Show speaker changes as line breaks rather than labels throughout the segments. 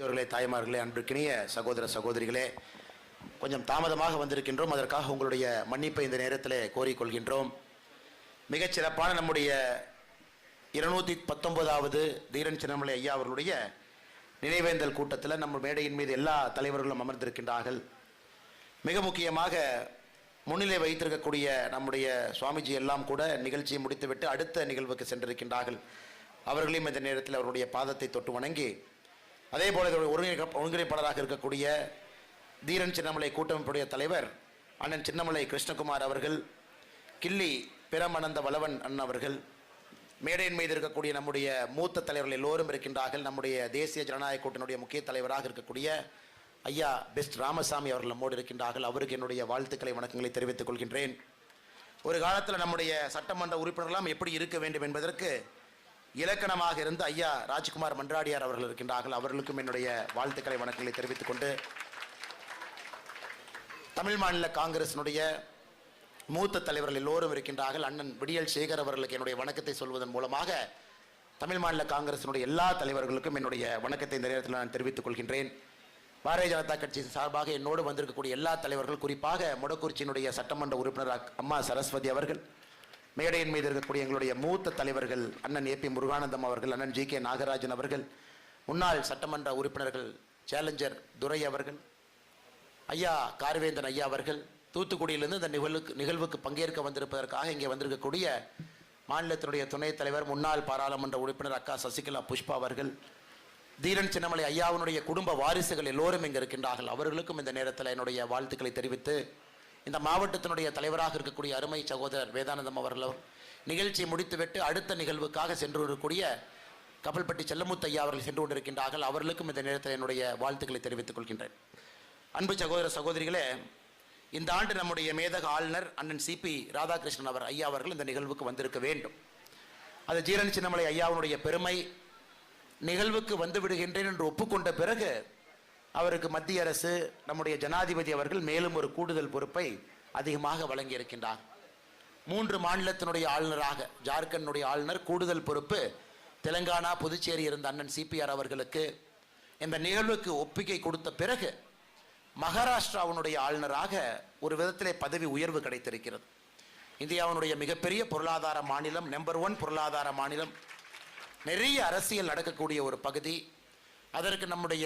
இவர்களே தாய்மார்களே அன்பிற்கினிய சகோதர சகோதரிகளே கொஞ்சம் தாமதமாக வந்திருக்கின்றோம். அதற்காக உங்களுடைய மன்னிப்பை இந்த நேரத்தில் கோரிக்கொள்கின்றோம். மிகச் சிறப்பான நம்முடைய இருநூத்தி பத்தொன்பதாவது தீரன் சின்னமலை ஐயா அவர்களுடைய நினைவேந்தல் கூட்டத்தில் நம்ம மேடையின் மீது எல்லா தலைவர்களும் அமர்ந்திருக்கின்றார்கள். மிக முக்கியமாக முன்னிலை வைத்திருக்கக்கூடிய நம்முடைய சுவாமிஜி எல்லாம் கூட நிகழ்ச்சியை முடித்துவிட்டு அடுத்த நிகழ்வுக்கு சென்றிருக்கின்றார்கள். அவர்களையும் இந்த நேரத்தில் அவருடைய பாதத்தை தொட்டு வணங்கி அதே போல இதோட ஒருங்கிணைக்க ஒருங்கிணைப்பாளராக இருக்கக்கூடிய தீரன் சின்னமலை கூட்டமைப்புடைய தலைவர் அண்ணன் சின்னமலை கிருஷ்ணகுமார் அவர்கள் கிள்ளி பிரமனந்த வளவன் அண்ணன் அவர்கள் மேடையின் மீது இருக்கக்கூடிய நம்முடைய மூத்த தலைவர்கள் எல்லோரும் இருக்கின்றார்கள். நம்முடைய தேசிய ஜனநாயக கூட்டணியுடைய முக்கிய தலைவராக இருக்கக்கூடிய ஐயா பெஸ்ட் ராமசாமி அவர்கள் நம்மோடு இருக்கின்றார்கள். அவருக்கு என்னுடைய வாழ்த்துக்களை வணக்கங்களை தெரிவித்துக் கொள்கின்றேன். ஒரு காலத்தில் நம்முடைய சட்டமன்ற உறுப்பினர்களாம் எப்படி இருக்க வேண்டும் என்பதற்கு இலக்கணமாக இருந்து ஐயா ராஜ்குமார் மன்றாடியார் அவர்கள் இருக்கின்றார்கள். அவர்களுக்கும் என்னுடைய வாழ்த்துக்களை வணக்கங்களை தெரிவித்துக் கொண்டு தமிழ் மாநில காங்கிரசினுடைய மூத்த தலைவர்கள் எல்லோரும் இருக்கின்றார்கள். அண்ணன் விடியல் சேகர் அவர்களுக்கு என்னுடைய வணக்கத்தை சொல்வதன் மூலமாக தமிழ் மாநில காங்கிரசினுடைய எல்லா தலைவர்களுக்கும் என்னுடைய வணக்கத்தை இந்த நேரத்தில் நான் தெரிவித்துக் கொள்கின்றேன். பாரதிய ஜனதா கட்சி சார்பாக என்னோடு வந்திருக்கக்கூடிய எல்லா தலைவர்கள் குறிப்பாக முடக்குறிச்சியினுடைய சட்டமன்ற உறுப்பினர் அம்மா சரஸ்வதி அவர்கள் மேடையின் மீது இருக்கக்கூடிய எங்களுடைய மூத்த தலைவர்கள் அண்ணன் ஏ பி முருகானந்தம் அவர்கள் அண்ணன் ஜி கே நாகராஜன் அவர்கள் முன்னாள் சட்டமன்ற உறுப்பினர்கள் சேலஞ்சர் துரை அவர்கள் ஐயா கார்வேந்தன் ஐயா அவர்கள் தூத்துக்குடியிலிருந்து இந்த நிகழ்வுக்கு நிகழ்வுக்கு பங்கேற்க வந்திருப்பதற்காக இங்கே வந்திருக்கக்கூடிய மாநிலத்தினுடைய துணைத் தலைவர் முன்னாள் பாராளுமன்ற உறுப்பினர் அக்கா சசிகலா புஷ்பா அவர்கள் தீரன் சின்னமலை ஐயாவினுடைய குடும்ப வாரிசுகள் எல்லோரும் இங்கே இருக்கின்றார்கள். அவர்களுக்கும் இந்த நேரத்தில் என்னுடைய வாழ்த்துக்களை தெரிவித்து இந்த மாவட்டத்தினுடைய தலைவராக இருக்கக்கூடிய அருமை சகோதரர் வேதானந்தம் அவர்கள் நிகழ்ச்சியை முடித்துவிட்டு அடுத்த நிகழ்வுக்காக சென்று இருக்கக்கூடிய கப்பல்பட்டி செல்லமுத்தையா அவர்கள் சென்று கொண்டிருக்கின்றார்கள். அவர்களுக்கும் இந்த நேரத்தில் என்னுடைய வாழ்த்துக்களை தெரிவித்துக் கொள்கின்றேன். அன்பு சகோதர சகோதரிகளே இந்த ஆண்டு நம்முடைய மேதக ஆளுநர் அண்ணன் சிபி ராதாகிருஷ்ணன் அவர் ஐயா அவர்கள் இந்த நிகழ்வுக்கு வந்திருக்க வேண்டும். அது ஜீரன் சின்னமலை ஐயாவுடைய பெருமை நிகழ்வுக்கு வந்து விடுகின்றேன் என்று ஒப்புக்கொண்ட பிறகு அவருக்கு மத்திய அரசு நம்முடைய ஜனாதிபதி அவர்கள் மேலும் ஒரு கூடுதல் பொறுப்பை அதிகமாக வழங்கியிருக்கின்றார். மூன்று மாநிலத்தினுடைய ஆளுநராக ஜார்க்கண்டுடைய ஆளுநர் கூடுதல் பொறுப்பு தெலங்கானா புதுச்சேரி இருந்த அண்ணன் சிபிஆர் அவர்களுக்கு. இந்த நிகழ்வுக்கு ஒப்பிக்கை கொடுத்த பிறகு மகாராஷ்டிராவினுடைய ஆளுநராக ஒரு விதத்திலே பதவி உயர்வு கிடைத்திருக்கிறது. இந்தியாவினுடைய மிகப்பெரிய பொருளாதார மாநிலம் நம்பர் ஒன் பொருளாதார மாநிலம். நிறைய அரசியல் நடக்கக்கூடிய ஒரு பகுதி. அதற்கு நம்முடைய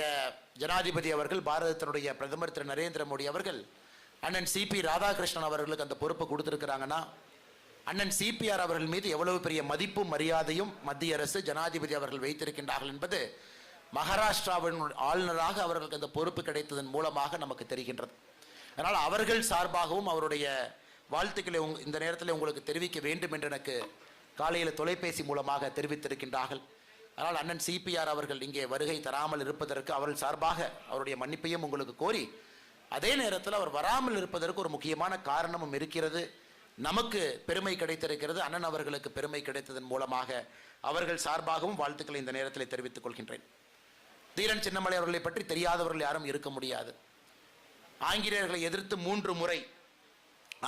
ஜனாதிபதி அவர்கள் பாரதத்தினுடைய பிரதமர் திரு நரேந்திர மோடி அவர்கள் அண்ணன் சிபி ராதாகிருஷ்ணன் அவர்களுக்கு அந்த பொறுப்பை கொடுத்துருக்கிறாங்கன்னா அண்ணன் சிபிஆர் அவர்கள் மீது எவ்வளவு பெரிய மதிப்பும் மரியாதையும் மத்திய அரசு ஜனாதிபதி அவர்கள் வைத்திருக்கின்றார்கள் என்பது மகாராஷ்டிராவின் ஆளுநராக அவர்களுக்கு அந்த பொறுப்பு கிடைத்ததன் மூலமாக நமக்கு தெரிகின்றது. அதனால் அவர்கள் சார்பாகவும் அவருடைய வாழ்த்துக்களை உங் இந்த நேரத்தில் உங்களுக்கு தெரிவிக்க வேண்டும் என்று எனக்கு காலையில் தொலைபேசி மூலமாக தெரிவித்திருக்கின்றார்கள். அதனால் அண்ணன் சிபிஆர் அவர்கள் இங்கே வருகை தராமல் இருப்பதற்கு அவர்கள் சார்பாக அவருடைய மன்னிப்பையும் உங்களுக்கு கோரி அதே நேரத்தில் அவர் வராமல் இருப்பதற்கு ஒரு முக்கியமான காரணமும் இருக்கிறது. நமக்கு பெருமை கிடைத்திருக்கிறது. அண்ணன் அவர்களுக்கு பெருமை கிடைத்ததன் மூலமாக அவர்கள் சார்பாகவும் வாழ்த்துக்களை இந்த நேரத்தில் தெரிவித்துக் கொள்கின்றேன். தீரன் சின்னமலை அவர்களை பற்றி தெரியாதவர்கள் யாரும் இருக்க முடியாது. ஆங்கிலேயர்களை எதிர்த்து மூன்று முறை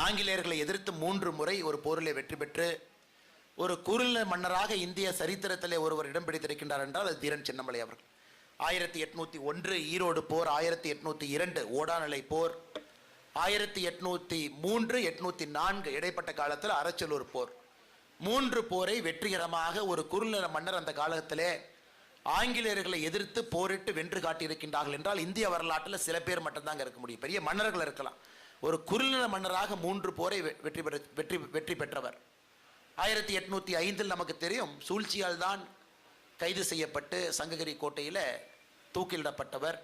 ஆங்கிலேயர்களை எதிர்த்து மூன்று முறை ஒரு போரிலே வெற்றி பெற்று ஒரு குறுநில மன்னராக இந்திய சரித்திரத்திலே ஒருவர் இடம் பிடித்திருக்கின்றார் என்றால் அது தீரன் சின்னமலை அவர்கள். ஆயிரத்தி எட்நூத்தி ஒன்று ஈரோடு போர் ஆயிரத்தி எட்நூத்தி இரண்டு ஓடாநிலை போர் ஆயிரத்தி எட்நூத்தி மூன்று எட்நூத்தி நான்கு இடைப்பட்ட காலத்தில் அரச்சலூர் போர். மூன்று போரை வெற்றிகரமாக ஒரு குறுநில மன்னர் அந்த காலத்திலே ஆங்கிலேயர்களை எதிர்த்து போரிட்டு வென்று காட்டியிருக்கின்றார்கள் என்றால் இந்திய வரலாற்றில் சில பேர் மட்டும்தாங்க இருக்க முடியும். பெரிய மன்னர்கள் இருக்கலாம். ஒரு குறுநில மன்னராக மூன்று போரை வெ- வெற்றி பெற வெற்றி வெற்றி பெற்றவர். ஆயிரத்தி எட்நூத்தி ஐந்தில் நமக்கு தெரியும் சூழ்ச்சியால் தான் கைது செய்யப்பட்டு சங்ககிரி கோட்டையில் தூக்கிலிடப்பட்டவர்.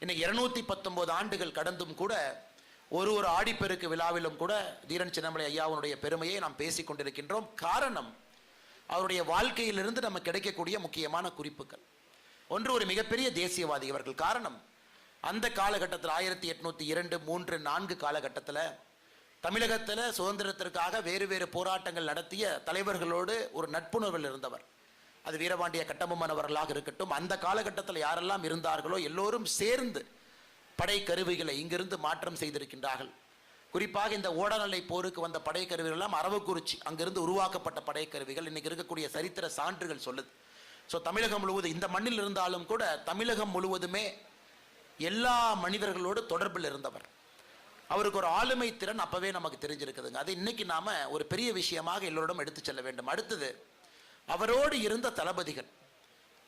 இன்னைக்கு இருநூத்தி பத்தொன்பது ஆண்டுகள் கடந்தும் கூட ஒரு ஒரு ஆடிப்பெருக்கு விழாவிலும் கூட தீரன் சின்னமலை ஐயாவுடைய பெருமையை நாம் பேசி கொண்டிருக்கின்றோம். காரணம் அவருடைய வாழ்க்கையிலிருந்து நமக்கு கிடைக்கக்கூடிய முக்கியமான குறிப்புகள். ஒன்று ஒரு மிகப்பெரிய தேசியவாதி அவர்கள் காரணம் அந்த காலகட்டத்தில் ஆயிரத்தி எட்நூத்தி இரண்டு மூன்று நான்கு காலகட்டத்தில் தமிழகத்தில் சுதந்திரத்திற்காக வேறு வேறு போராட்டங்கள் நடத்திய தலைவர்களோடு ஒரு நட்புணர்வில் இருந்தவர். அது வீரபாண்டிய கட்டபொம்மனவர்களாக இருக்கட்டும் அந்த காலகட்டத்தில் யாரெல்லாம் இருந்தார்களோ எல்லோரும் சேர்ந்து படை கருவிகளை இங்கிருந்து மாற்றம் செய்திருக்கின்றார்கள். குறிப்பாக இந்த ஓடநிலை போருக்கு வந்த படைக்கருவிகள் எல்லாம் அரவக்குறிச்சி அங்கிருந்து உருவாக்கப்பட்ட படைக்கருவிகள். இன்னைக்கு இருக்கக்கூடிய சரித்திர சான்றுகள் சொல்லுது. ஸோ தமிழகம் முழுவதும் இந்த மண்ணில் இருந்தாலும் கூட தமிழகம் முழுவதுமே எல்லா மனிதர்களோடு தொடர்பில் இருந்தவர். அவருக்கு ஒரு ஆளுமை திறன் அப்பவே நமக்கு தெரிஞ்சிருக்குதுங்க. அது இன்னைக்கு நாம ஒரு பெரிய விஷயமாக எல்லோரிடம் எடுத்து செல்ல வேண்டும். அடுத்தது அவரோடு இருந்த தளபதிகள்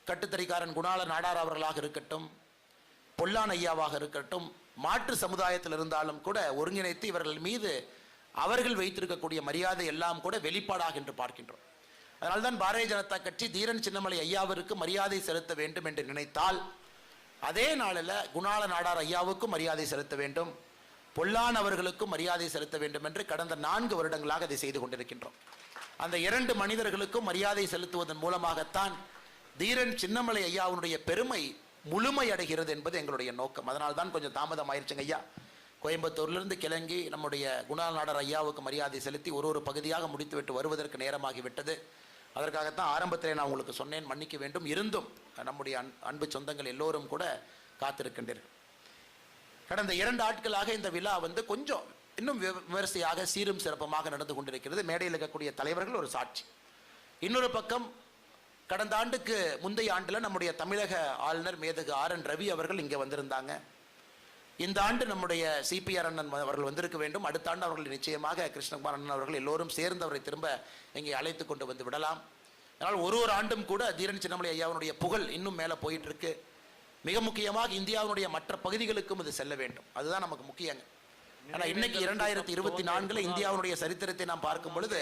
கட்டுத்தறிக்காரன் குணாள நாடார் அவர்களாக இருக்கட்டும் பொல்லான் ஐயாவாக இருக்கட்டும் மாற்று சமுதாயத்தில் இருந்தாலும் கூட ஒருங்கிணைத்து இவர்கள் மீது அவர்கள் வைத்திருக்கக்கூடிய மரியாதை எல்லாம் கூட வெளிப்பாடாக என்று பார்க்கின்றோம். அதனால்தான் பாரதிய ஜனதா கட்சி தீரன் சின்னமலை ஐயாவிற்கு மரியாதை செலுத்த வேண்டும் என்று நினைத்தால் அதே நாளில் குணாள நாடார் ஐயாவுக்கும் மரியாதை செலுத்த வேண்டும். பொல்லான் அவர்களுக்கும் மரியாதை செலுத்த வேண்டும் என்று கடந்த நான்கு வருடங்களாக அதை செய்து கொண்டிருக்கின்றோம். அந்த இரண்டு மனிதர்களுக்கும் மரியாதை செலுத்துவதன் மூலமாகத்தான் தீரன் சின்னமலை ஐயாவுடைய பெருமை முழுமை அடைகிறது என்பது எங்களுடைய நோக்கம். அதனால் தான் கொஞ்சம் தாமதம் ஆயிடுச்சுங்க ஐயா. கோயம்புத்தூர்லேருந்து கிளங்கி நம்முடைய குணாநாடர் ஐயாவுக்கு மரியாதை செலுத்தி ஒரு ஒரு பகுதியாக முடித்துவிட்டு வருவதற்கு நேரமாகிவிட்டது. அதற்காகத்தான் ஆரம்பத்தில் நான் உங்களுக்கு சொன்னேன் மன்னிக்க வேண்டும். இருந்தும் நம்முடைய அன் அன்பு சொந்தங்கள் எல்லோரும் கூட காத்திருக்கின்றீர்கள். கடந்த இரண்டு ஆட்களாக இந்த விழா வந்து கொஞ்சம் இன்னும் விவ- விமரிசையாக சீரும் சிறப்புமாக நடந்து கொண்டிருக்கிறது. மேடையில் இருக்கக்கூடிய தலைவர்கள் ஒரு சாட்சி. இன்னொரு பக்கம் கடந்த ஆண்டுக்கு முந்தைய ஆண்டில் நம்முடைய தமிழக ஆளுநர் மேதகு ஆர் என் ரவி அவர்கள் இங்கே வந்திருந்தாங்க. இந்த ஆண்டு நம்முடைய சிபிஆர் அண்ணன் அவர்கள் வந்திருக்க வேண்டும். அடுத்த ஆண்டு அவர்கள் நிச்சயமாக கிருஷ்ணகுமார் அண்ணன் அவர்கள் எல்லோரும் சேர்ந்து அவரை திரும்ப இங்கே அழைத்து கொண்டு வந்து விடலாம். அதனால் ஒரு ஒரு ஆண்டும் கூட தீரன் சின்னமலை ஐயாவுடைய புகழ் இன்னும் மேலே போயிட்டு இருக்கு. மிக முக்கியமாக இந்தியாவினுடைய மற்ற பகுதிகளுக்கும் இது செல்ல வேண்டும். அதுதான் நமக்கு முக்கியங்க ஆனா இன்னைக்கு இரண்டாயிரத்தி இருபத்தி நான்குல இந்தியாவுடைய சரித்திரத்தை நாம் பார்க்கும் பொழுது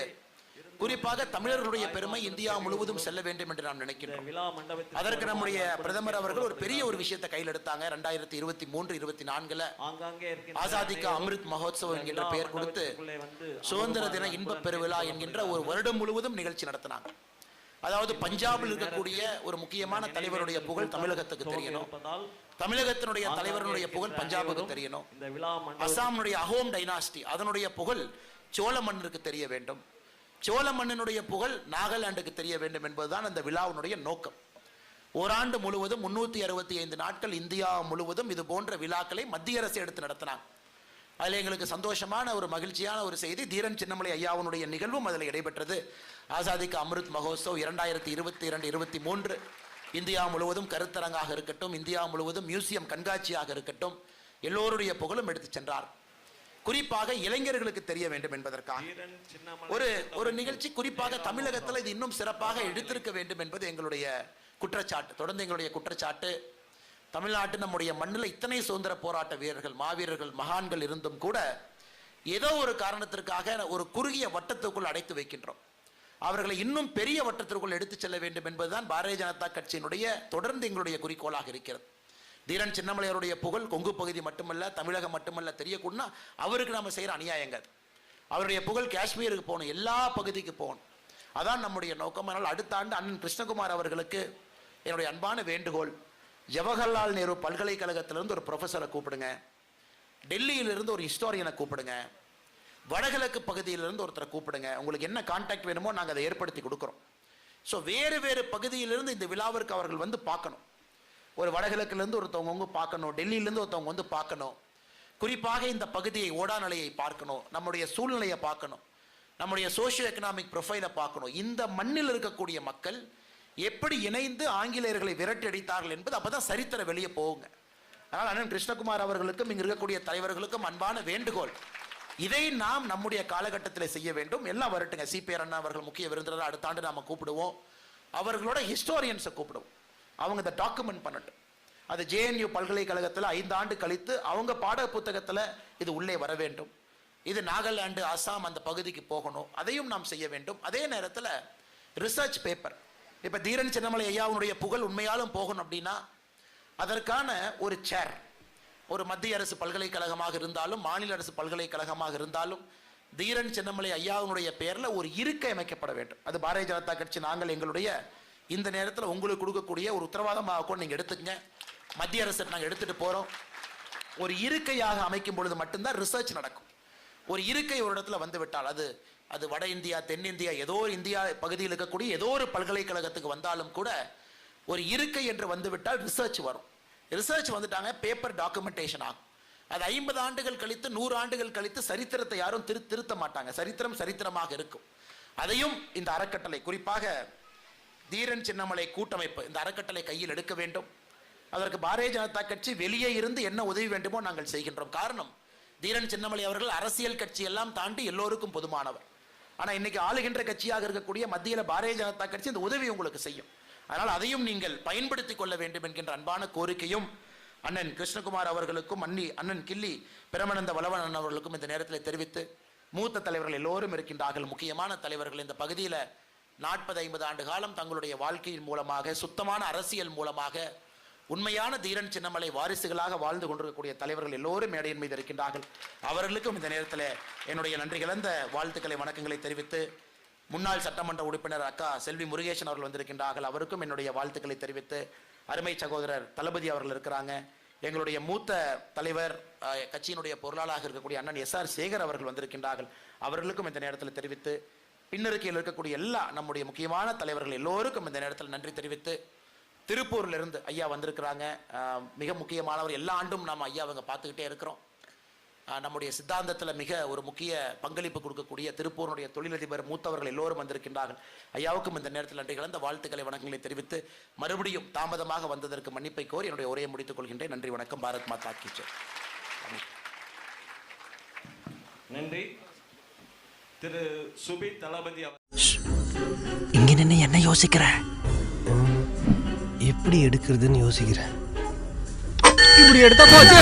குறிப்பாக தமிழர்களுடைய பெருமை இந்தியா முழுவதும் செல்ல வேண்டும் என்று நாம்
மண்டபத்தில்
அதற்கு நம்முடைய பிரதமர் அவர்கள் ஒரு பெரிய ஒரு விஷயத்தை கையில் எடுத்தாங்க. ரெண்டாயிரத்தி இருபத்தி மூன்று இருபத்தி நான்குல ஆசாதிக்கு அமிர்த் மகோத்சவம் என்கின்ற பெயர் கொடுத்து சுதந்திர தின இன்பப் பெருவிழா என்கின்ற ஒரு வருடம் முழுவதும் நிகழ்ச்சி நடத்தினாங்க. அதாவது பஞ்சாபில் இருக்கக்கூடிய ஒரு முக்கியமான தலைவருடைய புகழ் தமிழகத்துக்கு தெரியணும். தமிழகத்தினுடைய தலைவருடைய புகழ் பஞ்சாபுக்கு தெரியணும். அசாமுடைய அஹோம் டைனாஸ்டி அதனுடைய புகழ் சோழ மன்னருக்கு தெரிய வேண்டும். சோழ மன்னனுடைய புகழ் நாகாலாந்துக்கு தெரிய வேண்டும் என்பதுதான் அந்த விழாவினுடைய நோக்கம். ஓராண்டு முழுவதும் முன்னூத்தி அறுபத்தி ஐந்து நாட்கள் இந்தியா முழுவதும் இது போன்ற விழாக்களை மத்திய அரசு எடுத்து நடத்தினாங்க. அதில் எங்களுக்கு சந்தோஷமான ஒரு மகிழ்ச்சியான ஒரு செய்தி. தீரன் சின்னமலை ஐயாவுடைய நிகழ்வும் அதில் இடைபெற்றது. ஆசாதிக்கு அமிர்த் மகோத்சவ் இரண்டாயிரத்தி இருபத்தி இரண்டு இருபத்தி மூன்று. இந்தியா முழுவதும் கருத்தரங்காக இருக்கட்டும் இந்தியா முழுவதும் மியூசியம் கண்காட்சியாக இருக்கட்டும் எல்லோருடைய புகழும் எடுத்துச் சென்றார். குறிப்பாக இளைஞர்களுக்கு தெரிய வேண்டும் என்பதற்காக. ஒரு ஒரு நிகழ்ச்சி குறிப்பாக தமிழகத்தில் இது இன்னும் சிறப்பாக எடுத்திருக்க வேண்டும் என்பது எங்களுடைய குற்றச்சாட்டு. தொடர்ந்து எங்களுடைய குற்றச்சாட்டு தமிழ்நாட்டு நம்முடைய மண்ணில் இத்தனை சுதந்திர போராட்ட வீரர்கள் மாவீரர்கள் மகான்கள் இருந்தும் கூட ஏதோ ஒரு காரணத்திற்காக ஒரு குறுகிய வட்டத்துக்குள் அடைத்து வைக்கின்றோம். அவர்களை இன்னும் பெரிய வட்டத்திற்குள் எடுத்துச் செல்ல வேண்டும் என்பதுதான் பாரதிய ஜனதா கட்சியினுடைய தொடர்ந்து எங்களுடைய குறிக்கோளாக இருக்கிறது. தீரன் சின்னமலையருடைய புகழ் கொங்கு பகுதி மட்டுமல்ல தமிழகம் மட்டுமல்ல தெரியக்கூடனா அவருக்கு நம்ம செய்கிற அநியாயங்கள் அவருடைய புகழ் காஷ்மீருக்கு போகணும் எல்லா பகுதிக்கு போகணும். அதான் நம்முடைய நோக்கம். அதனால் அடுத்த ஆண்டு அண்ணன் கிருஷ்ணகுமார் அவர்களுக்கு என்னுடைய அன்பான வேண்டுகோள். ஜவஹர்லால் நேரு பல்கலைக்கழகத்திலிருந்து ஒரு ப்ரொஃபஸரை கூப்பிடுங்க. டெல்லியிலிருந்து ஒரு ஹிஸ்டாரியனை கூப்பிடுங்க. வடகிழக்கு பகுதியிலிருந்து ஒருத்தரை கூப்பிடுங்க. உங்களுக்கு என்ன கான்டாக்ட் வேணுமோ நாங்கள் அதை ஏற்படுத்தி கொடுக்குறோம். ஸோ வேறு வேறு பகுதியிலிருந்து இந்த விழாவிற்கு அவர்கள் வந்து பார்க்கணும். ஒரு வடகிழக்குலேருந்து ஒருத்தவங்க வந்து பார்க்கணும். டெல்லியிலேருந்து ஒருத்தவங்க வந்து பார்க்கணும். குறிப்பாக இந்த பகுதியை ஓடாநிலையை பார்க்கணும். நம்முடைய சூழ்நிலையை பார்க்கணும். நம்முடைய சோஷியோ எக்கனாமிக் ப்ரொஃபைலை பார்க்கணும். இந்த மண்ணில் இருக்கக்கூடிய மக்கள் எப்படி இணைந்து ஆங்கிலேயர்களை விரட்டி அடித்தார்கள் என்பது அப்போதான் சரித்திர வெளியே போகுங்க. அதனால் அண்ணன் கிருஷ்ணகுமார் அவர்களுக்கும் இங்கே இருக்கக்கூடிய தலைவர்களுக்கும் அன்பான வேண்டுகோள். இதை நாம் நம்முடைய காலகட்டத்தில் செய்ய வேண்டும். எல்லாம் வரட்டுங்க. சிபிஆர் அண்ணா அவர்கள் முக்கிய விருந்தினர் அடுத்த ஆண்டு நாம் கூப்பிடுவோம். அவர்களோட ஹிஸ்டோரியன்ஸை கூப்பிடுவோம். அவங்க இதை டாக்குமெண்ட் பண்ணட்டும். அது ஜேஎன்யூ பல்கலைக்கழகத்தில் ஐந்து ஆண்டு கழித்து அவங்க பாட புத்தகத்தில் இது உள்ளே வர வேண்டும். இது நாகாலாண்டு அசாம் அந்த பகுதிக்கு போகணும். அதையும் நாம் செய்ய வேண்டும். அதே நேரத்தில் ரிசர்ச் பேப்பர் இப்போ தீரன் சின்னமலை ஐயாவுடைய புகழ் உண்மையாலும் போகணும் அப்படின்னா அதற்கான ஒரு சேர் ஒரு மத்திய அரசு பல்கலைக்கழகமாக இருந்தாலும் மாநில அரசு பல்கலைக்கழகமாக இருந்தாலும் தீரன் சின்னமலை ஐயாவுடைய பெயரில் ஒரு இருக்கை அமைக்கப்பட வேண்டும். அது பாரதிய ஜனதா கட்சி நாங்கள் எங்களுடைய இந்த நேரத்தில் உங்களுக்கு கொடுக்கக்கூடிய ஒரு உத்தரவாதமாக கூட நீங்கள் எடுத்துக்கங்க. மத்திய அரசு நாங்கள் எடுத்துட்டு போகிறோம் ஒரு இருக்கையாக அமைக்கும் பொழுது மட்டும்தான் ரிசர்ச் நடக்கும். ஒரு இருக்கை ஒரு இடத்துல வந்துவிட்டால் அது அது வட இந்தியா தென்னிந்தியா ஏதோ ஒரு இந்தியா பகுதியில் இருக்கக்கூடிய ஏதோ ஒரு பல்கலைக்கழகத்துக்கு வந்தாலும் கூட ஒரு இருக்கை என்று வந்துவிட்டால் ரிசர்ச் வரும். ரிசர்ச் வந்துட்டாங்க பேப்பர் டாக்குமெண்டேஷன் ஆகும். அது ஐம்பது ஆண்டுகள் கழித்து நூறு ஆண்டுகள் கழித்து சரித்திரத்தை யாரும் திரு திருத்த மாட்டாங்க. சரித்திரம் சரித்திரமாக இருக்கும். அதையும் இந்த அறக்கட்டளை குறிப்பாக தீரன் சின்னமலை கூட்டமைப்பு இந்த அறக்கட்டளை கையில் எடுக்க வேண்டும். அதற்கு பாரதிய ஜனதா கட்சி வெளியே இருந்து என்ன உதவி வேண்டுமோ நாங்கள் செய்கின்றோம். காரணம் தீரன் சின்னமலை அவர்கள் அரசியல் கட்சி எல்லாம் தாண்டி எல்லோருக்கும் பொதுமானவர். ஆனால் இன்னைக்கு ஆளுகின்ற கட்சியாக இருக்கக்கூடிய மத்தியில் பாரதிய ஜனதா கட்சி இந்த உதவி உங்களுக்கு செய்யும். அதனால் அதையும் நீங்கள் பயன்படுத்திக் கொள்ள வேண்டும் என்கின்ற அன்பான கோரிக்கையும் அண்ணன் கிருஷ்ணகுமார் அவர்களுக்கும் அண்ணி அண்ணன் கிள்ளி பிரமநந்த வளவன் அவர்களுக்கும் இந்த நேரத்தில் தெரிவித்து மூத்த தலைவர்கள் எல்லோரும் இருக்கின்றார்கள். முக்கியமான தலைவர்கள் இந்த பகுதியில் நாற்பது ஐம்பது ஆண்டு காலம் தங்களுடைய வாழ்க்கையின் மூலமாக சுத்தமான அரசியல் மூலமாக உண்மையான தீரன் சின்னமலை வாரிசுகளாக வாழ்ந்து கொண்டிருக்கக்கூடிய தலைவர்கள் எல்லோரும் மேடையின் மீது இருக்கின்றார்கள். அவர்களுக்கும் இந்த நேரத்தில் என்னுடைய நன்றி கலந்த வாழ்த்துக்களை வணக்கங்களை தெரிவித்து முன்னாள் சட்டமன்ற உறுப்பினர் அக்கா செல்வி முருகேசன் அவர்கள் வந்திருக்கின்றார்கள். அவருக்கும் என்னுடைய வாழ்த்துக்களை தெரிவித்து அருமை சகோதரர் தளபதி அவர்கள் இருக்கிறாங்க. எங்களுடைய மூத்த தலைவர் கட்சியினுடைய பொருளாளராக இருக்கக்கூடிய அண்ணன் எஸ் ஆர் சேகர் அவர்கள் வந்திருக்கின்றார்கள். அவர்களுக்கும் இந்த நேரத்தில் தெரிவித்து பின்னருக்கையில் இருக்கக்கூடிய எல்லா நம்முடைய முக்கியமான தலைவர்கள் எல்லோருக்கும் இந்த நேரத்தில் நன்றி தெரிவித்து திருப்பூர்ல இருந்து ஐயா வந்திருக்கிறாங்க. மிக முக்கியமானவர். எல்லா ஆண்டும் நாம் ஐயா அவங்க பார்த்துக்கிட்டே இருக்கிறோம். நம்முடைய சித்தாந்தத்தில் மிக ஒரு முக்கிய பங்களிப்பு கொடுக்கக்கூடிய திருப்பூருடைய தொழிலதிபர் மூத்தவர்கள் எல்லோரும் வந்திருக்கின்றார்கள். ஐயாவுக்கும் இந்த நேரத்தில் நன்றி கலந்த வாழ்த்துக்களை வணக்கங்களை தெரிவித்து மறுபடியும் தாமதமாக வந்ததற்கு மன்னிப்பை கோரி என்னுடைய உரையை முடித்துக் கொள்கின்றேன். நன்றி வணக்கம். பாரத் மாதா கி ஜெய்.
நன்றி. திரு சுபி தளபதி
இங்க நின்னு என்ன யோசிக்கிற?
எப்படி எடுக்கிறதுன்னு யோசிக்கிறேன்.
இப்படி எடுத்தா போச்சு.